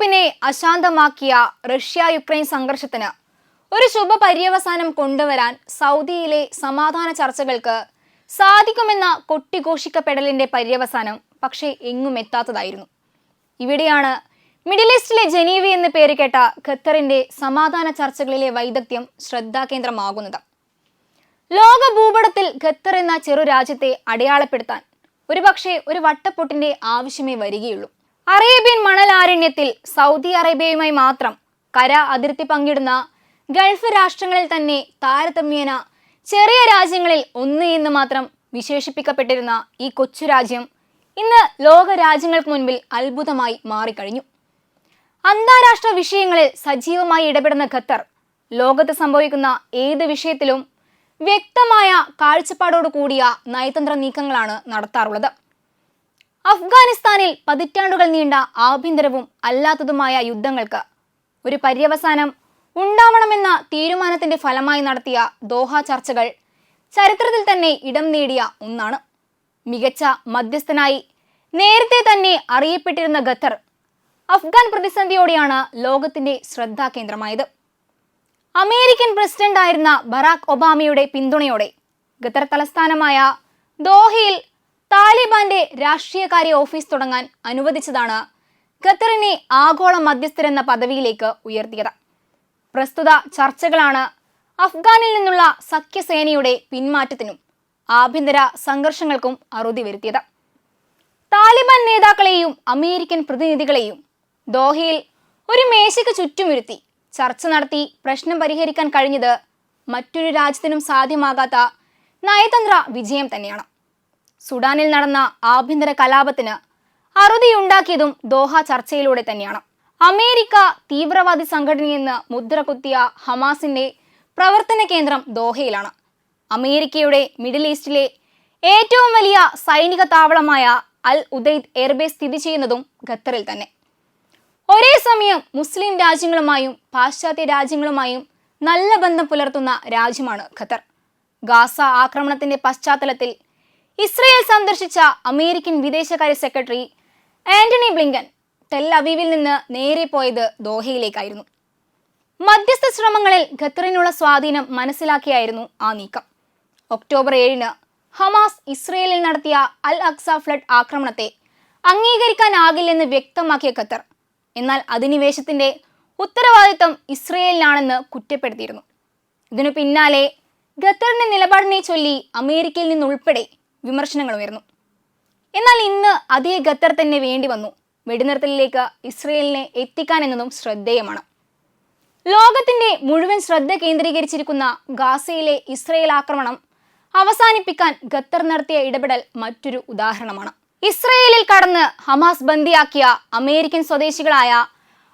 യൂറോപ്പിനെ അശാന്തമാക്കിയ Russia Ukraine സംഘർഷത്തിന് ഒരു ശുഭ പര്യവസാനം കൊണ്ടുവരാൻ സൗദിയിലെ സമാധാന ചർച്ചകൾക്ക് സാധിക്കുമെന്ന കൊട്ടിഘോഷിക്കപ്പെടലിന്റെ പര്യവസാനം പക്ഷേ എങ്ങും എത്താത്തതായിരുന്നു. ഇവിടെയാണ് മിഡിൽ ഈസ്റ്റിലെ ജനീവി എന്ന് പേര് കേട്ട ഖത്തറിന്റെ സമാധാന ചർച്ചകളിലെ വൈദഗ്ധ്യം ശ്രദ്ധാകേന്ദ്രമാകുന്നത്. ലോക ഭൂപടത്തിൽ ഖത്തർ എന്ന ചെറു രാജ്യത്തെ അടയാളപ്പെടുത്താൻ ഒരുപക്ഷെ ഒരു വട്ടപ്പൊട്ടിന്റെ ആവശ്യമേ വരികയുള്ളൂ. അറേബ്യൻ മണലാരണ്യത്തിൽ സൗദി അറേബ്യയുമായി മാത്രം കര അതിർത്തി പങ്കിടുന്ന ഗൾഫ് രാഷ്ട്രങ്ങളിൽ തന്നെ താരതമ്യേന ചെറിയ രാജ്യങ്ങളിൽ ഒന്ന് എന്ന് മാത്രം വിശേഷിപ്പിക്കപ്പെട്ടിരുന്ന ഈ കൊച്ചു രാജ്യം ഇന്ന് ലോക രാജ്യങ്ങൾക്ക് മുൻപിൽ അത്ഭുതമായി മാറിക്കഴിഞ്ഞു. അന്താരാഷ്ട്ര വിഷയങ്ങളിൽ സജീവമായി ഇടപെടുന്ന ഖത്തർ ലോകത്ത് സംഭവിക്കുന്ന ഏത് വിഷയത്തിലും വ്യക്തമായ കാഴ്ചപ്പാടോട് കൂടിയ നയതന്ത്ര നീക്കങ്ങളാണ് നടത്താറുള്ളത്. അഫ്ഗാനിസ്ഥാനിൽ പതിറ്റാണ്ടുകൾ നീണ്ട ആഭ്യന്തരവും അല്ലാത്തതുമായ യുദ്ധങ്ങൾക്ക് ഒരു പര്യവസാനം ഉണ്ടാവണമെന്ന തീരുമാനത്തിന്റെ ഫലമായി നടത്തിയ ദോഹ ചർച്ചകൾ ചരിത്രത്തിൽ തന്നെ ഇടം നേടിയ ഒന്നാണ്. മികച്ച മധ്യസ്ഥനായി നേരത്തെ തന്നെ അറിയപ്പെട്ടിരുന്ന ഖത്തർ അഫ്ഗാൻ പ്രതിസന്ധിയോടെയാണ് ലോകത്തിന്റെ ശ്രദ്ധാകേന്ദ്രമായത് അമേരിക്കൻ പ്രസിഡന്റായിരുന്ന ബറാക് ഒബാമയുടെ പിന്തുണയോടെ ഖത്തർ തലസ്ഥാനമായ ദോഹയിൽ താലിബാന്റെ രാഷ്ട്രീയകാര്യ ഓഫീസ് തുടങ്ങാൻ അനുവദിച്ചതാണ് ഖത്തറിനെ ആഗോള മധ്യസ്ഥരെന്ന പദവിയിലേക്ക് ഉയർത്തിയത്. പ്രസ്തുത ചർച്ചകളാണ് അഫ്ഗാനിൽ നിന്നുള്ള സഖ്യസേനയുടെ പിന്മാറ്റത്തിനും ആഭ്യന്തര സംഘർഷങ്ങൾക്കും അറുതി വരുത്തിയത്. താലിബാൻ നേതാക്കളെയും അമേരിക്കൻ പ്രതിനിധികളെയും ദോഹയിൽ ഒരു മേശയ്ക്ക് ചുറ്റുമിരുത്തി ചർച്ച നടത്തി പ്രശ്നം പരിഹരിക്കാൻ കഴിഞ്ഞത് മറ്റൊരു രാജ്യത്തിനും സാധ്യമാകാത്ത നയതന്ത്ര വിജയം തന്നെയാണ്. സുഡാനിൽ നടന്ന ആഭ്യന്തര കലാപത്തിന് അറുതിയുണ്ടാക്കിയതും ദോഹ ചർച്ചയിലൂടെ തന്നെയാണ്. അമേരിക്ക തീവ്രവാദി സംഘടനയെന്ന് മുദ്ര കുത്തിയ ഹമാസിന്റെ പ്രവർത്തന കേന്ദ്രം ദോഹയിലാണ്. അമേരിക്കയുടെ മിഡിൽ ഈസ്റ്റിലെ ഏറ്റവും വലിയ സൈനിക താവളമായ അൽ ഉദൈദ് എയർബേസ് സ്ഥിതി ചെയ്യുന്നതും ഖത്തറിൽ തന്നെ. ഒരേ സമയം മുസ്ലിം രാജ്യങ്ങളുമായും പാശ്ചാത്യ രാജ്യങ്ങളുമായും നല്ല ബന്ധം പുലർത്തുന്ന രാജ്യമാണ് ഖത്തർ. ഗാസ ആക്രമണത്തിന്റെ പശ്ചാത്തലത്തിൽ ഇസ്രയേൽ സന്ദർശിച്ച അമേരിക്കൻ വിദേശകാര്യ സെക്രട്ടറി ആന്റണി ബ്ലിങ്കൻ ടെൽ അവീവിൽ നിന്ന് നേരെ പോയത് ദോഹയിലേക്കായിരുന്നു. മധ്യസ്ഥ ശ്രമങ്ങളിൽ ഖത്തറിനുള്ള സ്വാധീനം മനസ്സിലാക്കിയായിരുന്നു ആ നീക്കം. ഒക്ടോബർ ഏഴിന് ഹമാസ് ഇസ്രയേലിൽ നടത്തിയ അൽ അക്സ ഫ്ലഡ് ആക്രമണത്തെ അംഗീകരിക്കാനാകില്ലെന്ന് വ്യക്തമാക്കിയ ഖത്തർ എന്നാൽ അധിനിവേശത്തിന്റെ ഉത്തരവാദിത്തം ഇസ്രയേലിനാണെന്ന് കുറ്റപ്പെടുത്തിയിരുന്നു. ഇതിനു പിന്നാലെ ഖത്തറിന്റെ നിലപാടിനെ ചൊല്ലി അമേരിക്കയിൽ നിന്നുൾപ്പെടെ വിമർശനങ്ങൾ ഉയർന്നു. എന്നാൽ ഇന്ന് അതേ ഖത്തർ തന്നെ വേണ്ടി വന്നു. വെടിനിർത്തലിലേക്ക് ഇസ്രയേലിനെ എത്തിക്കാൻ എന്നതും ശ്രദ്ധേയമാണ്. ലോകത്തിന്റെ മുഴുവൻ ശ്രദ്ധ കേന്ദ്രീകരിച്ചിരിക്കുന്ന ഗാസയിലെ ഇസ്രയേൽ ആക്രമണം അവസാനിപ്പിക്കാൻ ഖത്തർ നടത്തിയ ഇടപെടൽ മറ്റൊരു ഉദാഹരണമാണ്. ഇസ്രയേലിൽ കടന്ന് ഹമാസ് ബന്ദിയാക്കിയ അമേരിക്കൻ സ്വദേശികളായ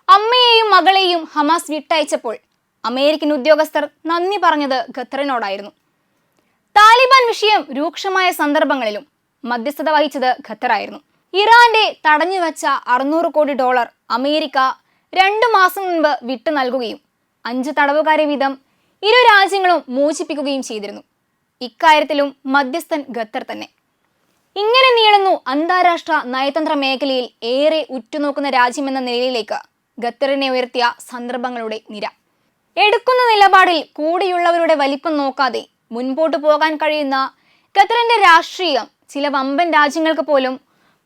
അമ്മയെയും മകളെയും ഹമാസ് വിട്ടയച്ചപ്പോൾ അമേരിക്കൻ ഉദ്യോഗസ്ഥർ നന്ദി പറഞ്ഞത് ഖത്തറിനോടായിരുന്നു. താലിബാൻ വിഷയം രൂക്ഷമായ സന്ദർഭങ്ങളിലും മധ്യസ്ഥത വഹിച്ചത് ഖത്തറായിരുന്നു. ഇറാന്റെ തടഞ്ഞുവച്ച അറുന്നൂറ് കോടി ഡോളർ അമേരിക്ക രണ്ടു മാസം മുൻപ് വിട്ടു നൽകുകയും അഞ്ച് തടവുകാരെ വീതം ഇരു രാജ്യങ്ങളും മോചിപ്പിക്കുകയും ചെയ്തിരുന്നു. ഇക്കാര്യത്തിലും മധ്യസ്ഥൻ ഖത്തർ തന്നെ. ഇങ്ങനെ നീളുന്നു അന്താരാഷ്ട്ര നയതന്ത്ര മേഖലയിൽ ഏറെ ഉറ്റുനോക്കുന്ന രാജ്യമെന്ന നിലയിലേക്ക് ഖത്തറിനെ ഉയർത്തിയ സന്ദർഭങ്ങളുടെ നിര. എടുക്കുന്ന നിലപാടിൽ കൂടെയുള്ളവരുടെ വലിപ്പം നോക്കാതെ മുൻപോട്ട് പോകാൻ കഴിയുന്ന ഖത്തറിന്റെ രാഷ്ട്രീയം ചില വമ്പൻ രാജ്യങ്ങൾക്ക് പോലും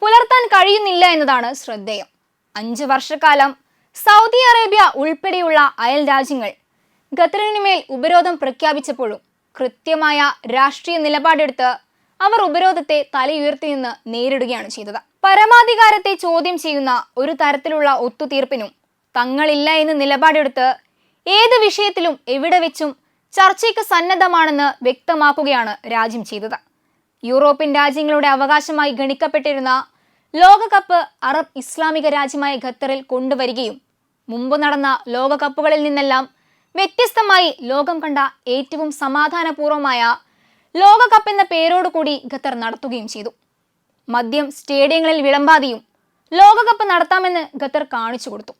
പുലർത്താൻ കഴിയുന്നില്ല എന്നതാണ് ശ്രദ്ധേയം. അഞ്ച് വർഷക്കാലം സൗദി അറേബ്യ ഉൾപ്പെടെയുള്ള അയൽ രാജ്യങ്ങൾ ഖത്തറിനുമേൽ ഉപരോധം പ്രഖ്യാപിച്ചപ്പോഴും കൃത്യമായ രാഷ്ട്രീയ നിലപാടെടുത്ത് അവർ ഉപരോധത്തെ തലയുയർത്തി നിന്ന് നേരിടുകയാണ് ചെയ്തത്. പരമാധികാരത്തെ ചോദ്യം ചെയ്യുന്ന ഒരു തരത്തിലുള്ള ഒത്തുതീർപ്പിനും തങ്ങളില്ല എന്ന് നിലപാടെടുത്ത് ഏത് വിഷയത്തിലും എവിടെ വെച്ചും ചർച്ചയ്ക്ക് സന്നദ്ധമാണെന്ന് വ്യക്തമാക്കുകയാണ് രാജ്യം ചെയ്തത്. യൂറോപ്യൻ രാജ്യങ്ങളുടെ അവകാശമായി ഗണിക്കപ്പെട്ടിരുന്ന ലോകകപ്പ് അറബ് ഇസ്ലാമിക രാജ്യമായ ഖത്തറിൽ കൊണ്ടുവരികയും മുമ്പ് നടന്ന ലോകകപ്പുകളിൽ നിന്നെല്ലാം വ്യത്യസ്തമായി ലോകം കണ്ട ഏറ്റവും സമാധാനപൂർവമായ ലോകകപ്പ് എന്ന പേരോടുകൂടി ഖത്തർ നടത്തുകയും ചെയ്തു. മദ്യം സ്റ്റേഡിയങ്ങളിൽ വിളമ്പാതെയും ലോകകപ്പ് നടത്താമെന്ന് ഖത്തർ കാണിച്ചു കൊടുത്തു.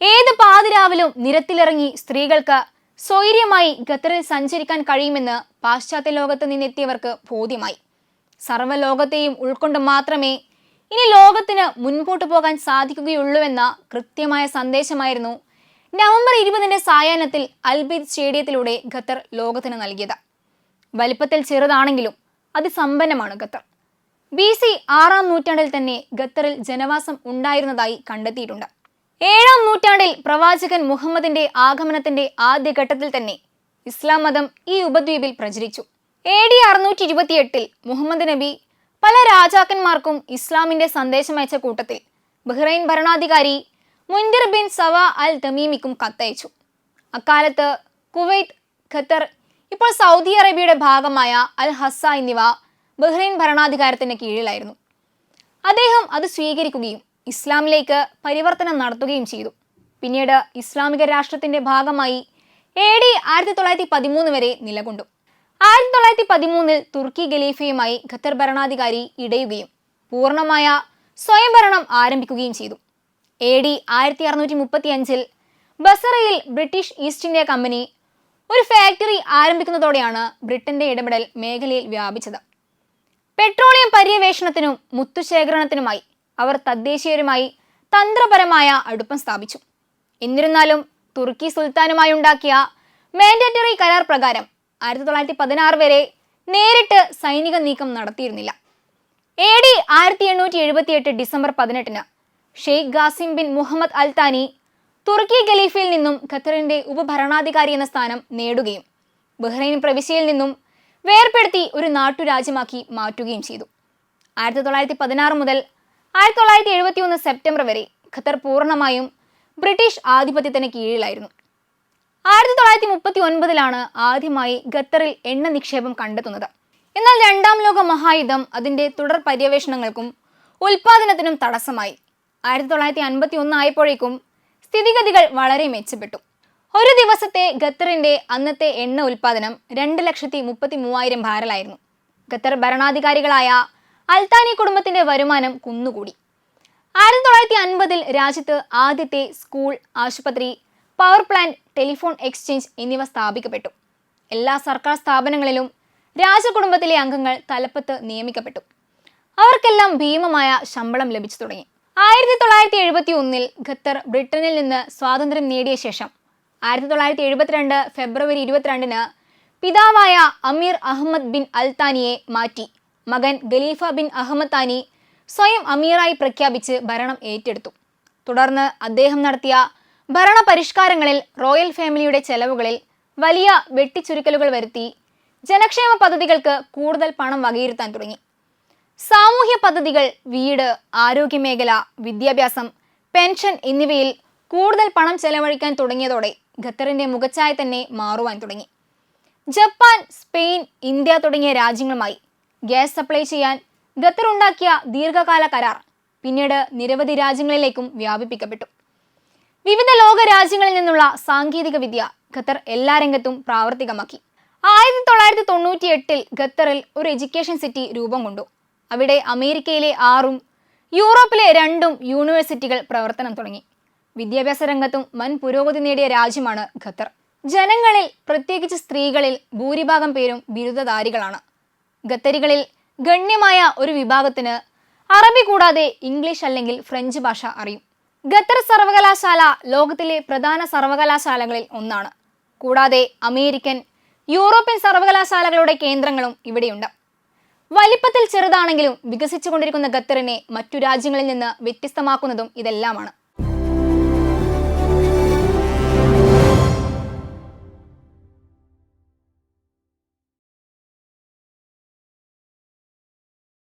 ഏത് പാതിരാവിലും നിരത്തിലിറങ്ങി സ്ത്രീകൾക്ക് സ്വൈര്യമായി ഖത്തറിൽ സഞ്ചരിക്കാൻ കഴിയുമെന്ന് പാശ്ചാത്യ ലോകത്ത് നിന്നെത്തിയവർക്ക് ബോധ്യമായി. സർവലോകത്തെയും ഉൾക്കൊണ്ട് മാത്രമേ ഇനി ലോകത്തിന് മുൻപോട്ട് പോകാൻ സാധിക്കുകയുള്ളൂവെന്ന കൃത്യമായ സന്ദേശമായിരുന്നു നവംബർ ഇരുപതിന്റെ സായാഹ്നത്തിൽ അൽബീദ് സ്റ്റേഡിയത്തിലൂടെ ഖത്തർ ലോകത്തിന് നൽകിയത്. വലിപ്പത്തിൽ ചെറുതാണെങ്കിലും അതിസമ്പന്നമാണ് ഖത്തർ. ബി സി ആറാം നൂറ്റാണ്ടിൽ തന്നെ ഖത്തറിൽ ജനവാസം ഉണ്ടായിരുന്നതായി കണ്ടെത്തിയിട്ടുണ്ട്. ഏഴാം നൂറ്റാണ്ടിൽ പ്രവാചകൻ മുഹമ്മദിന്റെ ആഗമനത്തിന്റെ ആദ്യഘട്ടത്തിൽ തന്നെ ഇസ്ലാം മതം ഈ ഉപദ്വീപിൽ പ്രചരിച്ചു. എ ഡി അറുന്നൂറ്റി ഇരുപത്തിയെട്ടിൽ മുഹമ്മദ് നബി പല രാജാക്കന്മാർക്കും ഇസ്ലാമിന്റെ സന്ദേശം അയച്ച കൂട്ടത്തിൽ ബഹ്റൈൻ ഭരണാധികാരി മുൻദിർ ബിൻ സവ അൽ തമീമിക്കും കത്തയച്ചു. അക്കാലത്ത് കുവൈത്ത് ഖത്തർ ഇപ്പോൾ സൗദി അറേബ്യയുടെ ഭാഗമായ അൽ ഹസ എന്നിവ ബഹ്റൈൻ ഭരണാധികാരത്തിന് കീഴിലായിരുന്നു. അദ്ദേഹം അത് സ്വീകരിക്കുകയും ഇസ്ലാമിലേക്ക് പരിവർത്തനം നടത്തുകയും ചെയ്തു. പിന്നീട് ഇസ്ലാമിക രാഷ്ട്രത്തിന്റെ ഭാഗമായി എ ഡി ആയിരത്തി തൊള്ളായിരത്തി പതിമൂന്ന് വരെ നിലകൊണ്ടു. ആയിരത്തി തൊള്ളായിരത്തി പതിമൂന്നിൽ തുർക്കി ഖലീഫയുമായി ഖത്തർ ഭരണാധികാരി ഇടയുകയും പൂർണമായ സ്വയംഭരണം ആരംഭിക്കുകയും ചെയ്തു. എ ഡി ആയിരത്തി അറുന്നൂറ്റി മുപ്പത്തി അഞ്ചിൽ ബസറയിൽ ബ്രിട്ടീഷ് ഈസ്റ്റ് ഇന്ത്യ കമ്പനി ഒരു ഫാക്ടറി ആരംഭിക്കുന്നതോടെയാണ് ബ്രിട്ടന്റെ ഇടപെടൽ മേഖലയിൽ വ്യാപിച്ചത്. പെട്രോളിയം പര്യവേഷണത്തിനും മുത്തുശേഖരണത്തിനുമായി അവർ തദ്ദേശീയരുമായി തന്ത്രപരമായ അടുപ്പം സ്ഥാപിച്ചു. എന്നിരുന്നാലും തുർക്കി സുൽത്താനുമായി ഉണ്ടാക്കിയ മാൻഡേറ്ററി കരാർ പ്രകാരം ആയിരത്തി തൊള്ളായിരത്തി പതിനാറ് വരെ നേരിട്ട് സൈനിക നീക്കം നടത്തിയിരുന്നില്ല. എ ഡി ആയിരത്തി എണ്ണൂറ്റി എഴുപത്തി എട്ട് ഡിസംബർ പതിനെട്ടിന് Sheikh Qassim bin Muhammad Al Thani തുർക്കി ഖലീഫിൽ നിന്നും ഖത്തറിന്റെ ഉപഭരണാധികാരി എന്ന സ്ഥാനം നേടുകയും ബഹ്റൈൻ പ്രവിശ്യയിൽ നിന്നും വേർപെടുത്തി ഒരു നാട്ടുരാജ്യമാക്കി മാറ്റുകയും ചെയ്തു. ആയിരത്തി തൊള്ളായിരത്തി പതിനാറ് മുതൽ ആയിരത്തി തൊള്ളായിരത്തി എഴുപത്തി ഒന്ന് സെപ്റ്റംബർ വരെ ഖത്തർ പൂർണമായും ബ്രിട്ടീഷ് ആധിപത്യത്തിന് കീഴിലായിരുന്നു. ആയിരത്തി തൊള്ളായിരത്തി മുപ്പത്തി ഒൻപതിലാണ് ആദ്യമായി ഖത്തറിൽ എണ്ണ നിക്ഷേപം കണ്ടെത്തുന്നത്. എന്നാൽ രണ്ടാം ലോക മഹായുദ്ധം അതിന്റെ തുടർ പര്യവേഷണങ്ങൾക്കും ഉൽപാദനത്തിനും തടസ്സമായി. ആയിരത്തി തൊള്ളായിരത്തി അൻപത്തി ഒന്ന് ആയപ്പോഴേക്കും സ്ഥിതിഗതികൾ വളരെ മെച്ചപ്പെട്ടു. ഒരു ദിവസത്തെ ഖത്തറിന്റെ അന്നത്തെ എണ്ണ ഉൽപാദനം രണ്ട് ലക്ഷത്തി മുപ്പത്തി മൂവായിരം ബാരലായിരുന്നു. ഖത്തർ ഭരണാധികാരികളായ അൽത്താനി കുടുംബത്തിന്റെ വരുമാനം കുന്നുകൂടി. ആയിരത്തി തൊള്ളായിരത്തി അൻപതിൽ രാജ്യത്ത് ആദ്യത്തെ സ്കൂൾ ആശുപത്രി പവർ പ്ലാന്റ് ടെലിഫോൺ എക്സ്ചേഞ്ച് എന്നിവ സ്ഥാപിക്കപ്പെട്ടു. എല്ലാ സർക്കാർ സ്ഥാപനങ്ങളിലും രാജകുടുംബത്തിലെ അംഗങ്ങൾ തലപ്പത്ത് നിയമിക്കപ്പെട്ടു. അവർക്കെല്ലാം ഭീമമായ ശമ്പളം ലഭിച്ചു തുടങ്ങി. ആയിരത്തി തൊള്ളായിരത്തി എഴുപത്തി ഒന്നിൽ ഖത്തർ ബ്രിട്ടനിൽ നിന്ന് സ്വാതന്ത്ര്യം നേടിയ ശേഷം ആയിരത്തി തൊള്ളായിരത്തി എഴുപത്തിരണ്ട് ഫെബ്രുവരി ഇരുപത്തിരണ്ടിന് പിതാവായ അമീർ അഹമ്മദ് ബിൻ അൽത്താനിയെ മാറ്റി. മകൻ ഖലീഫ ബിൻ അഹമ്മദ് താനി സ്വയം അമീറായി പ്രഖ്യാപിച്ച് ഭരണം ഏറ്റെടുത്തു. തുടർന്ന് അദ്ദേഹം നടത്തിയ ഭരണ പരിഷ്കാരങ്ങളിൽ റോയൽ ഫാമിലിയുടെ ചെലവുകളിൽ വലിയ വെട്ടിച്ചുരുക്കലുകൾ വരുത്തി ജനക്ഷേമ പദ്ധതികൾക്ക് കൂടുതൽ പണം വകയിരുത്താൻ തുടങ്ങി. സാമൂഹ്യ പദ്ധതികൾ വീട് ആരോഗ്യമേഖല വിദ്യാഭ്യാസം പെൻഷൻ എന്നിവയിൽ കൂടുതൽ പണം ചെലവഴിക്കാൻ തുടങ്ങിയതോടെ ഖത്തറിന്റെ മുഖച്ഛായ തന്നെ മാറുവാൻ തുടങ്ങി. ജപ്പാൻ സ്പെയിൻ ഇന്ത്യ തുടങ്ങിയ രാജ്യങ്ങളുമായി ഗ്യാസ് സപ്ലൈ ചെയ്യാൻ ഖത്തർ ഉണ്ടാക്കിയ ദീർഘകാല കരാർ പിന്നീട് നിരവധി രാജ്യങ്ങളിലേക്കും വ്യാപിപ്പിക്കപ്പെട്ടു. വിവിധ ലോക രാജ്യങ്ങളിൽ നിന്നുള്ള സാങ്കേതിക വിദ്യ ഖത്തർ എല്ലാ രംഗത്തും പ്രാവർത്തികമാക്കി. ആയിരത്തി തൊള്ളായിരത്തി തൊണ്ണൂറ്റി എട്ടിൽ ഖത്തറിൽ ഒരു എഡ്യൂക്കേഷൻ സിറ്റി രൂപം കൊണ്ടു. അവിടെ അമേരിക്കയിലെ ആറും യൂറോപ്പിലെ രണ്ടും യൂണിവേഴ്സിറ്റികൾ പ്രവർത്തനം തുടങ്ങി. വിദ്യാഭ്യാസ രംഗത്തും വൻ പുരോഗതി നേടിയ രാജ്യമാണ് ഖത്തർ. ജനങ്ങളിൽ പ്രത്യേകിച്ച് സ്ത്രീകളിൽ ഭൂരിഭാഗം പേരും ബിരുദധാരികളാണ്. ഖത്തരികളിൽ ഗണ്യമായ ഒരു വിഭാഗത്തിന് അറബി കൂടാതെ ഇംഗ്ലീഷ് അല്ലെങ്കിൽ ഫ്രഞ്ച് ഭാഷ അറിയും. ഖത്തർ സർവകലാശാല ലോകത്തിലെ പ്രധാന സർവകലാശാലകളിൽ ഒന്നാണ്. കൂടാതെ അമേരിക്കൻ യൂറോപ്യൻ സർവകലാശാലകളുടെ കേന്ദ്രങ്ങളും ഇവിടെയുണ്ട്. വലിപ്പത്തിൽ ചെറുതാണെങ്കിലും വികസിച്ചുകൊണ്ടിരിക്കുന്ന ഖത്തറിനെ മറ്റു രാജ്യങ്ങളിൽ നിന്ന് വ്യത്യസ്തമാക്കുന്നതും ഇതെല്ലാമാണ്.